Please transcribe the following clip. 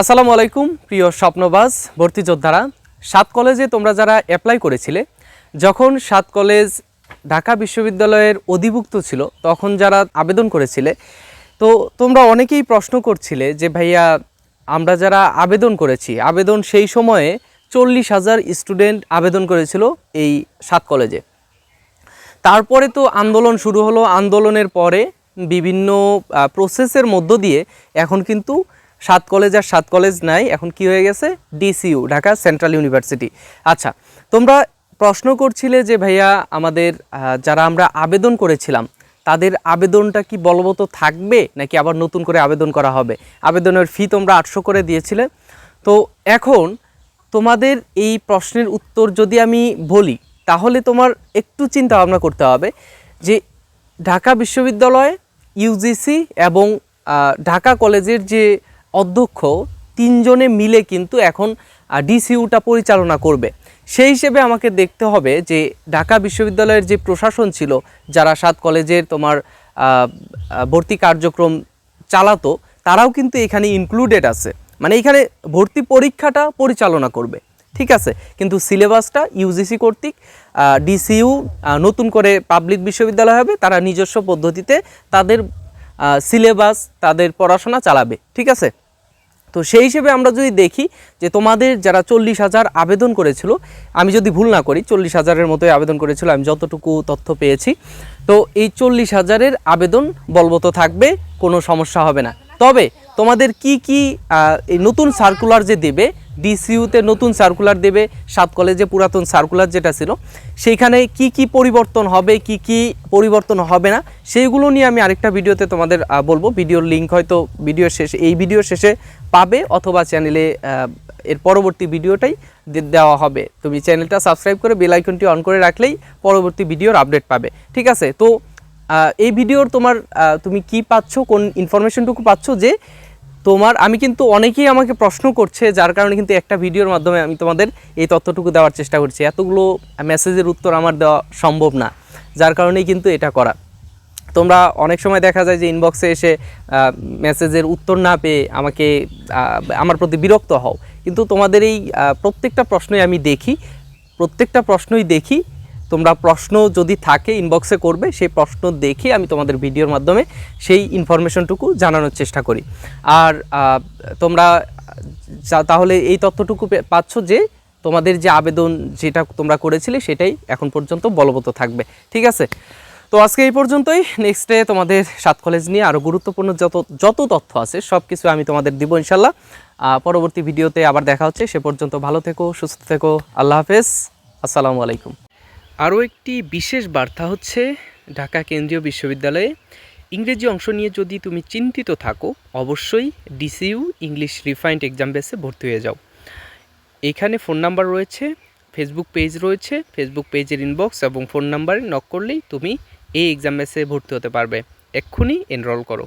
আসসালামু আলাইকুম, প্রিয় স্বপ্নবাজ, ভর্তি যোদ্ধারা। সাত কলেজে তোমরা যারা অ্যাপ্লাই করেছিলে, যখন সাত কলেজ ঢাকা বিশ্ববিদ্যালয়ের অধিভুক্ত ছিল, তখন যারা আবেদন করেছিলে, তো তোমরা অনেকেই প্রশ্ন করছিলে যে, ভাইয়া, আমরা যারা আবেদন করেছি, আবেদন সেই সময়ে চল্লিশ হাজার স্টুডেন্ট আবেদন করেছিল এই সাত কলেজে। তারপরে তো আন্দোলন শুরু হলো। আন্দোলনের পরে বিভিন্ন প্রসেসের মধ্য দিয়ে এখন কিন্তু সাত কলেজ আর সাত কলেজ নাই, এখন কি হয়ে গেছে? ডিসিইউ ঢাকা সেন্ট্রাল ইউনিভার্সিটি আচ্ছা তোমরা প্রশ্ন করছিলে যে ভাইয়া আমাদের যারা আমরা আবেদন করেছিলাম, তাদের আবেদনটা কি বলবৎ থাকবে, নাকি আবার নতুন করে আবেদন করা হবে? আবেদনের ফি তোমরা আটশো করে দিয়েছিলে। তো এখন তোমাদের এই প্রশ্নের উত্তর যদি আমি বলি, তাহলে তোমার একটু চিন্তা ভাবনা করতে হবে যে ঢাকা বিশ্ববিদ্যালয় ইউজিসি এবং ঢাকা কলেজের যে অধ্যক্ষ তিনজনে মিলে কিন্তু এখন ডিসিউটা পরিচালনা করবে। সেই হিসেবে আমাকে দেখতে হবে যে ঢাকা বিশ্ববিদ্যালয়ের যে প্রশাসন ছিল, যারা সাত কলেজের তোমার ভর্তি কার্যক্রম চালাতো, তারাও কিন্তু এখানে ইনক্লুডেড আছে। মানে এখানে ভর্তি পরীক্ষাটা পরিচালনা করবে। ঠিক আছে? কিন্তু সিলেবাসটা ইউজিসি কর্তৃক ডিসিইউ নতুন করে পাবলিক বিশ্ববিদ্যালয় হবে, তারা নিজস্ব পদ্ধতিতে তাদের সিলেবাস, তাদের পড়াশোনা চালাবে। ঠিক আছে? তো সেই হিসেবে আমরা যদি দেখি যে তোমাদের যারা চল্লিশ হাজার আবেদন করেছিল, আমি যদি ভুল না করি, চল্লিশ হাজারের মতোই আবেদন করেছিল, আমি যতটুকু তথ্য পেয়েছি। তো এই চল্লিশ হাজারের আবেদন বলবৎ থাকবে, কোনো সমস্যা হবে না। তবে তোমাদের কি কি নতুন সার্কুলার যে দেবে ডিসিউতে নতুন সার্কুলার দেবে, সাত কলেজে পুরাতন সার্কুলার যেটা ছিল। সেইখানে কি কি পরিবর্তন হবে, কি কি পরিবর্তন হবে না, সেইগুলো নিয়ে আমি আরেকটা ভিডিওতে তোমাদের বলব। ভিডিওর লিঙ্ক হয়তো ভিডিও শেষে, এই ভিডিও শেষে পাবে, অথবা চ্যানেলে এর পরবর্তী ভিডিওটাই দেওয়া হবে। তুমি চ্যানেলটা সাবস্ক্রাইব করে বেল আইকনটি অন করে রাখলেই পরবর্তী ভিডিওর আপডেট পাবে। ঠিক আছে? তো এই ভিডিওর তোমার তুমি কি পাচ্ছ, কোন ইনফরমেশনটুকু পাচ্ছ যে তোমার, আমি কিন্তু অনেকেই আমাকে প্রশ্ন করছে, যার কারণে কিন্তু একটা ভিডিওর মাধ্যমে আমি তোমাদের এই তথ্যটুকু দেওয়ার চেষ্টা করছি। এতগুলো মেসেজের উত্তর আমার দেওয়া সম্ভব না, যার কারণেই কিন্তু এটা করা। তোমরা অনেক সময় দেখা যায় যে ইনবক্সে এসে মেসেজের উত্তর না পেয়ে আমাকে আমার প্রতি বিরক্ত হও। কিন্তু তোমাদের এই প্রত্যেকটা প্রশ্নই আমি দেখি, প্রত্যেকটা প্রশ্নই দেখি তোমরা প্রশ্ন যদি থাকে ইনবক্সে করবে, সেই প্রশ্ন দেখে আমি তোমাদের ভিডিওর মাধ্যমে সেই ইনফরমেশনটুকু জানানোর চেষ্টা করি। আর তোমরা তাহলে এই তথ্যটুকু পাচ্ছ যে তোমাদের যে আবেদন যেটা তোমরা করেছিলে সেটাই এখন পর্যন্ত বলবৎ থাকবে। ঠিক আছে? তো আজকে এই পর্যন্তই। নেক্সটে তোমাদের সাত কলেজ নিয়ে আরও গুরুত্বপূর্ণ যত যত তথ্য আছে সব কিছু আমি তোমাদের দিব ইনশাল্লাহ পরবর্তী ভিডিওতে আবার দেখা হচ্ছে। সে পর্যন্ত ভালো থেকো, সুস্থ থেকো। আল্লাহ হাফেজ। আসসালামু আলাইকুম। আরও একটি বিশেষ বার্তা হচ্ছে ঢাকা কেন্দ্রীয় বিশ্ববিদ্যালয়ে ইংরেজি অংশ নিয়ে যদি তুমি চিন্তিত থাকো, অবশ্যই ডিসিইউ ইংলিশ রিফাইন্ড এক্সাম বেসে ভর্তি হয়ে যাও। এখানে ফোন নাম্বার রয়েছে, ফেসবুক পেজ রয়েছে, ফেসবুক পেজের ইনবক্স এবং ফোন নাম্বারে নক করলেই তুমি এই এক্সাম বেসে ভর্তি হতে পারবে। এক্ষুনি এনরোল করো।